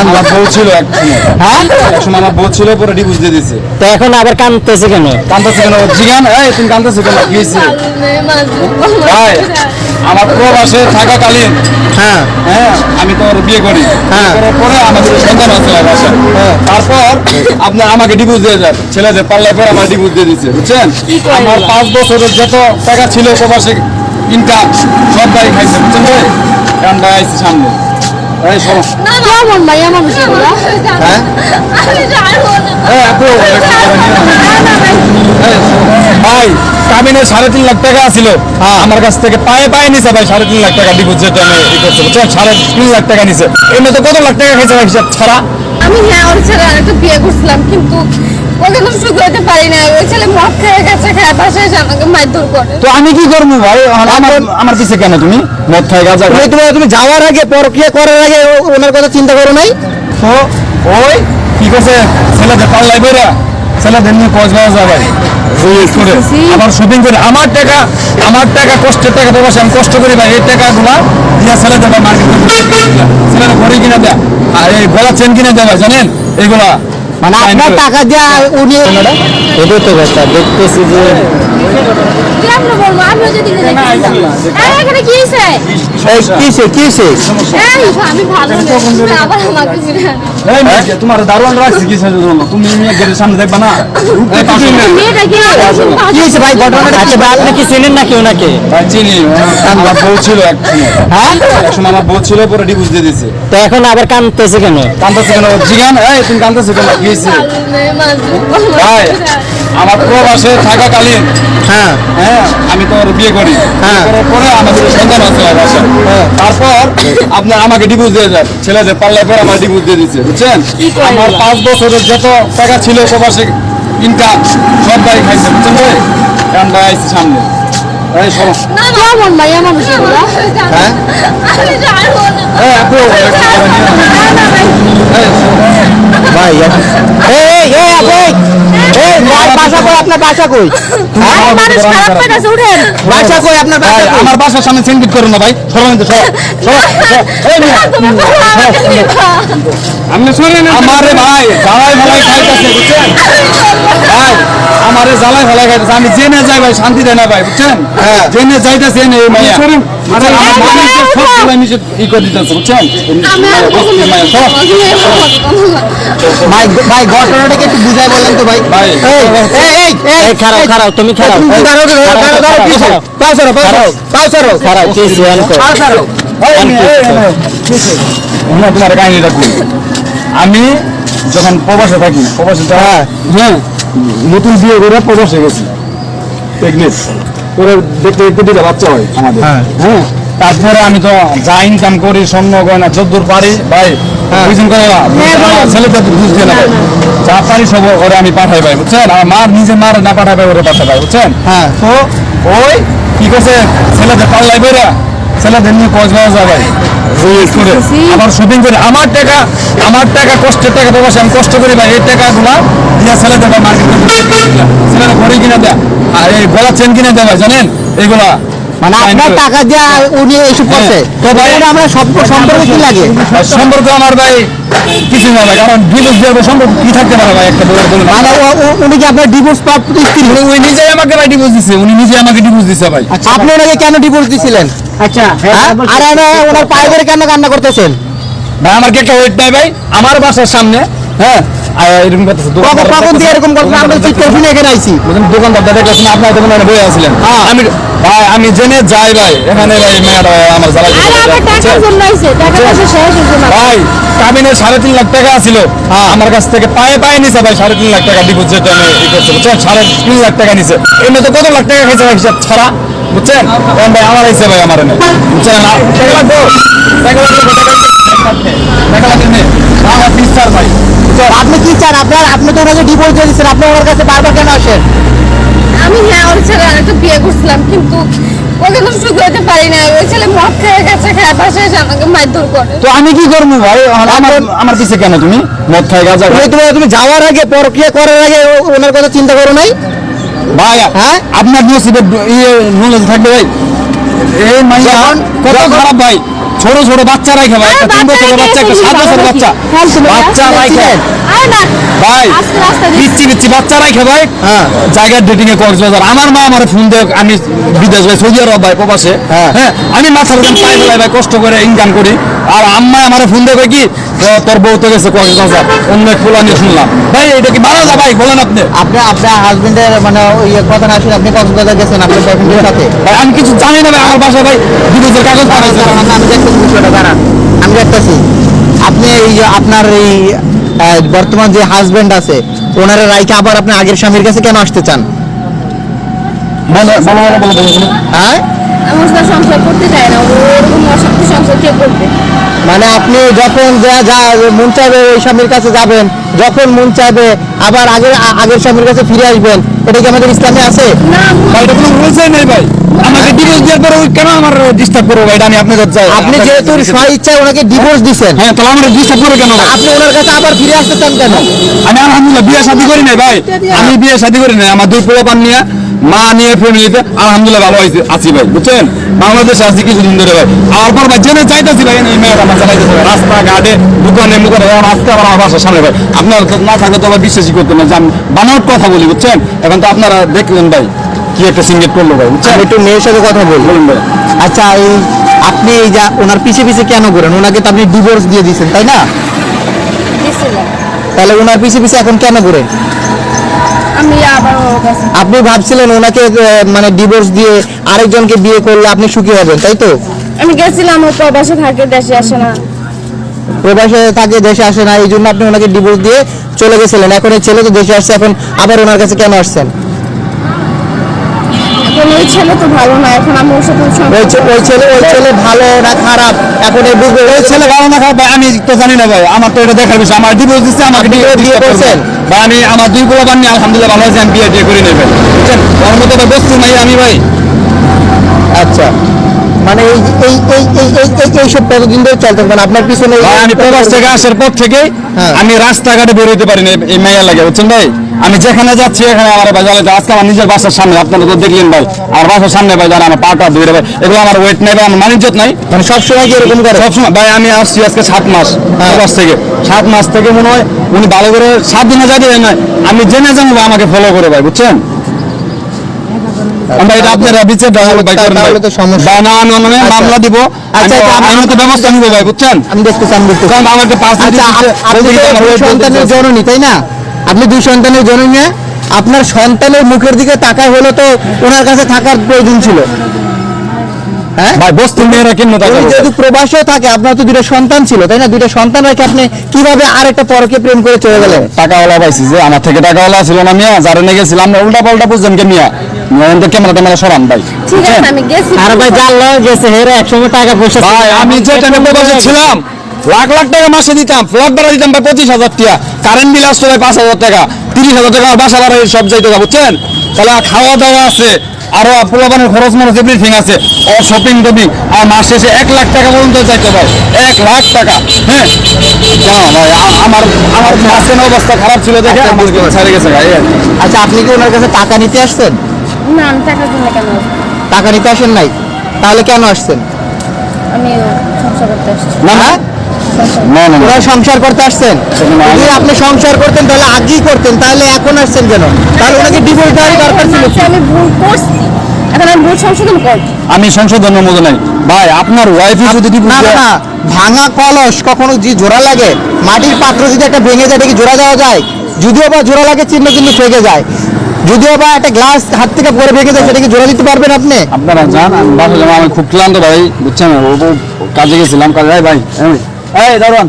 আমার বউ ছিল এক হ্যাঁ? এক সময় আমার বউ ছিল পরে ডিভোর্স দিয়ে তো এখন আবার কাঁদতেছে কেন? কান্দাছে কেন? জিগান এই তুমি কান্দাছো কেন? কি হয়েছে? ভাই আমার প্রবাসে থাকাকালীন হ্যাঁ। হ্যাঁ আমি তো বিয়ে করি। হ্যাঁ। পরে আমাদের সন্তান আছে তারপর আপনার আমাকে ডিভোর্স দিয়ে যান। ছেলেদের পাল্লায় পরে আমার ডিভোর্স দিয়ে দিচ্ছে বুঝছেন? আমার পাঁচ বছরের যত টাকা ছিল প্রবাসে ইনকাম সব ভাই খাইছে বুঝছেন ভাই? কারণ ভাই সামনে। কেমন ভাইয়া মানুষ হ্যাঁ? ভাই। সাড়ে তিন লাখ টাকা ছিল আমার কাছ থেকে পায়ে পায়ে নিছে ভাই সাড়ে তিন লাখ টাকা ডিপোজিট আমি ই সাড়ে তিন লাখ টাকা নিছে। এমনি তো কত লাখ টাকা খাইছে ভাই হিসাব ছাড়া? আমি হ্যাঁ ওর ছেলে আরেকটা বিয়ে করছিলাম কিন্তু পারি না। ওই ছেলে মদ খেয়ে গেছে খেয়ে বাসায় এসে আমাকে মারধর করে। তো আমি কি করব ভাই? আমার আমার পিছে কেন তুমি? মদ খাই গাঁজা খাই তুমি তুমি যাওয়ার আগে পরক্রিয়া করার আগে ওনার কথা চিন্তা করো নাই? তো ওই কি করছে? ছেলেদের পাল্লাই বেরা ছেলেদের নিয়ে কক্সবাজার যায় ভাই। আমার শপিং করে আমার টাকা আমার টাকা কষ্টের টাকা তো আমি কষ্ট করি ভাই। এই টাকাগুলা দিয়া ছেলেদের মার্কেট ছেলেরা ঘড়ি কিনে দেয়। আর এই গলা চেন কিনে দেয় জানেন? এইগুলা মানে আপনার টাকা দিয়া উনি এটাই তো কথা দেখতেছি যে তুমি তোমার দারোয়ান রাখছি জন্য গেটের সামনে দেখবা না? ভাই? ঘটনাটা ভাই আপনি কি চেনেন নাকি ওনাকে? ভাই চিনি আমার বউ ছিল এক হ্যাঁ? এক সময় আমার বউ ছিল পরে ডিভোর্স দিয়ে দিছে তো এখন আবার কাঁদতেছে কেন? কান্দাছে কেন? জিগান এই তুমি কান্দাছো কেন? কি ভাই আমার প্রবাসে থাকাকালীন হ্যাঁ। হ্যাঁ আমি তো ওর বিয়ে করি। হ্যাঁ। পরে আমাদের সন্তান আছে আমার বাসায়। তারপর আপনার আমাকে ডিভোর্স দিয়ে যান ছেলেদের পাল্লায় পরে আমার ডিভোর্স দিয়ে দিচ্ছে বুঝছেন? আমার পাঁচ বছরের যত টাকা ছিল প্রবাসে ইনকাম সব ভাই খাইছে বুঝছেন ভাই? কারণ ভাই আইসি সামনে। কেমন মানুষ হ্যাঁ? আপু এই ভাই এই এই এই আপনি এই ভাই বাসা কই? আপনার বাসা কই? হ্যাঁ? মানুষ খারাপ হয়ে গেছে উঠেন। বাসা কই? আপনার ভাই, বাসা কই? আমার বাসার সামনে সেন্ডিট করো না ভাই। সরো কিন্তু সরো সরো, সরো। এই মিয়া, তুমি বলো আমাকে নিবা। আপনি শুনেন আমারে ভাই জ্বালাই ভালাই খাইতেছে বুঝছেন? ভাই আমারে জ্বালাই ভালাই খাইতেছে। আমি জেনে যাই ভাই শান্তি দেয় না ভাই বুঝছেন? হ্যাঁ। জেনে যাইতেছেন এই মাইয়া বুঝছেন? সব সবাই নিচে ই করে দিতেছে বুঝছেন? আমি আর কখনো মাইয়া, সরো। তুমি এরকম কথা বলো না। ভাই ভাই ঘটনাটাকে একটু বুঝাই বলেন তো ভাই। ভাই এই এই এই এই খারাপ খারাপ তুমি খারাপ দাঁড়াও দাঁড়াও দাঁড়াও দাঁড়াও কি হলো? পাও সরো পাও সরো পাও সরো খারাপ কি সিয়ান কো পাও সরো ভাই, এই মিয়া, এই, এই, এই, এই, তোমার কাহিনীটা আমি যখন প্রবাসে থাকি প্রবাসে হ্যাঁ হ্যাঁ নতুন বিয়ে করে প্রবাসে গেছি প্রেগনেন্ট করে দেখতে দেখতে দুটো বাচ্চা হয় আমাদের হ্যাঁ। হ্যাঁ তারপরে আমি তো যা ইনকাম করি স্বর্ণ গয়না যদ্দূর পারি ভাই হ্যাঁ। বুঝছেন করে আমার ছেলেটা বুঝতে না যা পারি সব ওরে আমি পাঠাই ভাই বুঝছেন? আমার নিজে মার না পাঠাই ভাই ওরে পাঠাই ভাই বুঝছেন? হ্যাঁ। তো ওই কি করছে? ছেলেদের পাল্লাই বেরা ছেলেদের নিয়ে কক্সবাজার যায় ভাই। করে আমার শপিং করে। আমার টাকা আমার টাকা কষ্টের টাকা প্রবাসে আমি কষ্ট করি ভাই। এই টাকাগুলা দিয়া ছেলেদের মার্কেট ছেলেরা ঘড়ি কিনে দেয়। আর এই গলা চেন কিনে দেয় ভাই জানেন? এইগুলা মানে আপনার টাকা দিয়া উনি এইসব করছে তো ভাই আমরা সম্পর্ক সম্পর্ক কি লাগে? সম্পর্ক আমার ভাই কিছু না ভাই কারণ ডিভোর্স দেওয়ার সম্পর্ক কি থাকতে পারে ভাই? একটা বউয়ের বলুন মানে উনি কি আপনার ডিভোর্স প্রাপ্ত স্ত্রী? উনি- উনি নিজেই আমাকে ভাই ডিভোর্স দিছে উনি নিজে আমাকে ডিভোর্স দিছে ভাই। আপনি ওনাকে কেন ডিভোর্স দিছিলেন? আচ্ছা হ্যাঁ? আর ওনার পায়ে ধরে কেন কান্না করতেছেন? ভাই আমার কি একটা ওয়েট নাই ভাই? আমার বাসার সামনে হ্যাঁ? এরকম করতেছে কখন দিয়ে এরকম আমরা এখানে আইছি। হ্যাঁ। আমি ভাই আমি জেনে যাই ভাই। এখানে ভাই আমার জ্বালা ভাই কাবিনে সাড়ে তিন লাখ টাকা ছিল আমার কাছ থেকে পায়ে পায়ে নিছে ভাই সাড়ে তিন লাখ টাকা ডিপোজিট আমি ই করছি বুঝছেন? সাড়ে তিন লাখ টাকা নিছে। এমনি তো কত লাখ টাকা খাইছে ভাই হিসাব ছাড়া? বুঝছেন? ভাই আমার আইছে ভাই আমার এনে। বুঝছেন? না টাকা লাগবে টাকা লাগবে। টাকা লাগবে টাকা লাগবে। আমার ভাই। বুঝছেন আপনি কি চান? আপনার আপনি তো ওনাকে ডিভোর্স দিয়ে দিচ্ছেন আপনি ওনার কাছে বারবার কেন আসেন? আমি হ্যাঁ ওর ছেলে আরেকটা বিয়ে করছিলাম কিন্তু ওকে তো সুখ হতে পারি না ওই ছেলে মদ খেয়ে গেছে খেয়ে বাসায় এসে আমাকে মারধর করে। তো আমি কি করব ভাই? আমার আমার পিছে কেন তুমি? মদ খাই গাঁজা খাই তুমি তুমি যাওয়ার আগে পরক্রিয়া করার আগে ওনার কথা চিন্তা করো নাই? ভাই হ্যাঁ? আপনার নসিবে ইয়ে নলেজ থাকবে ভাই। এই মাইয়া কত খারাপ ভাই? ছোট ছোট বাচ্চা রাখে ভাই একটা তিন বছরের বাচ্চা একটা সাত বছরের বাচ্চা। বাচ্চা রাখে ভাই পিচ্ছি পিচ্ছি বাচ্চা রাখে ভাই। হ্যাঁ। জায়গার ডেটিং এ কক্সবাজার। আমার মা আমার ফোন দেয় আমি বিদেশ ভাই সৌদি আরব ভাই প্রবাসে। হ্যাঁ। হ্যাঁ আমি মাথার উপর পাই ফেলাই ভাই কষ্ট করে ইনকাম করি। আর আম্মা আমার ফোন দেবে কি তোর বউ তো গেছে কক্সবাজার। অন্য এক খোলা নিয়ে শুনলাম। ভাই এটা কি মারা যা ভাই? বলেন আপনি। আপনি আপনার হাজবেন্ডের মানে ওই কথা না শুনে আপনি কক্সবাজার গেছেন আপনার বয়ফ্রেন্ডের সাথে? ভাই আমি কিছু জানি না ভাই আমার বাসায় ভাই বিদেশের কাগজ পাঠাইছে। আমি দেখতেছি বিষয়টা দাঁড়ান। আমি দেখতেছি আপনি এই যে আপনার এই বর্তমান যে হাজবেন্ড আছে ওনারা রাইকে আবার আপনি আগের স্বামীর কাছে কেন আসতে চান? বলো বলো বলো বলো বলো হ্যাঁ? আমার সংসার করতে চায় না ওরকম অশান্তি সংসার কে করবে? মানে আপনি যখন যা যা মন চাইবে ওই স্বামীর কাছে যাবেন যখন মন চাইবে আবার আগের আগের স্বামীর কাছে ফিরে আসবেন এটা কি আমাদের ইসলামে আছে? ভাই এটা কোনো রুলসই নেই ভাই। আমাকে ডিভোর্স দেওয়ার পরে কেন আমার ডিস্টার্ব করব ভাই? আমি আপনাকে চাই। আপনি যেহেতু স্ব ইচ্ছায় ওনাকে ডিভোর্স হ্যাঁ তাহলে আমার ডিস্টার্ব কেন আপনি ওনার কাছে আবার ফিরে আসতে চান কেন? আমি আলহামদুলিল্লাহ বিয়ে শাদী করি নাই ভাই। আমি বিয়ে শাদী করি নাই। আমার দুই পোলাপান নিয়ে মা নিয়ে ফ্যামিলিতে আলহামদুলিল্লাহ ভালো হয়েছে আছি ভাই বুঝছেন? বাংলাদেশে আছি কিছুদিন ধরে ভাই। আর পর ভাই জেনে চাইতেছি ভাই এই মেয়েটা আমার চালাইতেছে ভাই রাস্তা ঘাটে দোকানে মুখে আজকে আমার বাসার সামনে ভাই। আপনার না থাকলে তো আবার বিশ্বাসই করতেন না যে আমি বানাওয়ার কথা বলি বুঝছেন? এখন তো আপনারা দেখলেন ভাই কি একটা সিঙ্গেট করল ভাই বুঝছেন? একটু মেয়ের সাথে কথা বলুন ভাই। আচ্ছা এই আপনি এই যা ওনার পিছে পিছে কেন করেন? ওনাকে তো আপনি ডিভোর্স দিয়ে দিয়েছেন তাই না? তাহলে ওনার পিছে পিছে এখন কেন করেন? আপনি ভাবছিলেন ওনাকে মানে ডিভোর্স দিয়ে আরেকজনকে বিয়ে করলে আপনি সুখী হবেন তাই তো? আমি গেছিলাম ও প্রবাসে থাকে দেশে আসে না। প্রবাসে থাকে দেশে আসে না এই জন্য আপনি ওনাকে ডিভোর্স দিয়ে চলে গেছিলেন। এখন এই ছেলে তো দেশে আসছে এখন আবার ওনার কাছে কেন আসছেন? ওই ছেলে তো ভালো না এখন আমি ওর সাথে ওই ছেলে ওই ছেলে ভালো না খারাপ। এখন এই বুঝবে ওই ছেলে ভালো না খারাপ আমি তো জানি না ভাই আমার তো এটা দেখার বিষয় আমার ডিভোর্স দিচ্ছে আমাকে বিয়ে করছেন? ভাই আমি আমার দুই পোলা বান্নি আলহামদুলিল্লাহ ভালো আছে আমি বিয়ে টিয়ে করি নাই ভাই বুঝছেন? ওর মতো তো বস্তু নাই আমি ভাই। আচ্ছা। মানে এই এই এই এই এই এই এইসব কতদিন ধরে চলতে মানে আপনার পিছনে আমি প্রবাস থেকে আসার পর থেকে হ্যাঁ। আমি রাস্তাঘাটে বেরোতে পারি না এই মেয়ের লাগে বুঝছেন ভাই? আমি যেখানে যাচ্ছি এখানে আমার ভাই জ্বালাতে আজকে আমার নিজের বাসার সামনে আপনারা তো দেখলেন ভাই। আর বাসার সামনে ভাই যারা আমার পাটা ধরে ভাই এগুলো আমার ওয়েট নেই ভাই আমার মানিজ্যত নাই। মানে সবসময় কি এরকম করে? সবসময়। ভাই আমি আসছি আজকে সাত মাস প্রবাস থেকে। সাত মাস থেকে মনে হয় উনি ভালো করে সাত দিনে দেয় না আমি জেনে যাব ভাই আমাকে ফলো করে ভাই বুঝছেন? আমরা এটা আপনারা বিচার দেওয়া ভাই করেন ভাই। তাহলে তো সমস্যা। ভাই না আমি মানে। মামলা দিব। আচ্ছা, ব্যবস্থা নিব ভাই বুঝছেন? আমি দেখতেছি আমি দেখতেছি। কারণ আমাকে পাঁচ আচ্ছা দুই সন্তানের জননী তাই না? আপনি দুই সন্তানের জননী আপনার সন্তানের মুখের দিকে তাকায় হলে তো ওনার কাছে থাকার প্রয়োজন ছিল। হ্যাঁ? ভাই বস্তির মেয়েরা কেন যেহেতু প্রবাসেও থাকে আপনার তো দুইটা সন্তান ছিল তাই না? দুইটা সন্তান রেখে আপনি কীভাবে আরেকটা পরকে প্রেম করে চলে গেলেন? টাকাওয়ালা পাইছি যে আমার থেকে টাকাওয়ালা ছিল না মিয়া যারা নিয়ে গেছিলাম আমরা উল্টা পাল্টা বুঝছেন কে মিয়া? ক্যামেরা ট্যামেরা সরান ভাই। ঠিক আছে আমি গেছি। আর ভাই জানলো গেছে হেরে একসময় টাকা পয়সা ছিল। ভাই আমি যে টাইমে ছিলাম লাখ লাখ টাকা মাসে দিতাম ফ্ল্যাট ভাড়া দিতাম ভাই পঁচিশ হাজার টাকা কারেন্ট বিল আসতো ভাই পাঁচ হাজার টাকা তিরিশ হাজার টাকা বাসা ভাড়া সব যাইতো বুঝছেন? তাহলে খাওয়া দাওয়া আছে আরও পোলাপানের খরচ মরচ এভরিথিং আছে। ও শপিং টপিং আর মাস শেষে এক লাখ টাকা পর্যন্ত চাইতো ভাই এক লাখ টাকা হ্যাঁ? কেন ভাই আমার আমার মাসের অবস্থা খারাপ ছিল দেখে আমার ছেড়ে গেছে ভাই কি। আচ্ছা আপনি কি ওনার কাছে টাকা নিতে আসছেন? না আমি জন্য কেন? টাকা নিতে আসেন নাই? তাহলে কেন আসছেন? আমি সংসার করতে আসছি। না না সংসার না না, না ওরা সংসার করতে আসছেন। যদি আপনি সংসার করতেন তাহলে আগেই করতেন তাহলে এখন আসছেন কেন? তাহলে ওনাকে ডিভোর্স দেওয়ার দরকার ছিল। আমি ভুল করছি। এখন আমি ভুল সংশোধন করছি আমি সংশোধনের মতো নাই। ভাই আপনার ওয়াইফই যদি না না না। ভাঙা কলস কখনো যে জোড়া লাগে মাটির পাত্র যদি একটা ভেঙে যায় কি জোড়া দেওয়া যায়। যদিও বা জোড়া লাগে চিহ্ন কিন্তু ফেঁকে যায়। যদিও বা একটা গ্লাস হাত থেকে পরে ভেঙে যায় সেটা কি জোড়া দিতে পারবেন আপনি? আপনারা জান আমি খুব ক্লান্ত ভাই বুঝছেন? কাজে গেছিলাম কাজে ভাই এই, এই দারোয়ান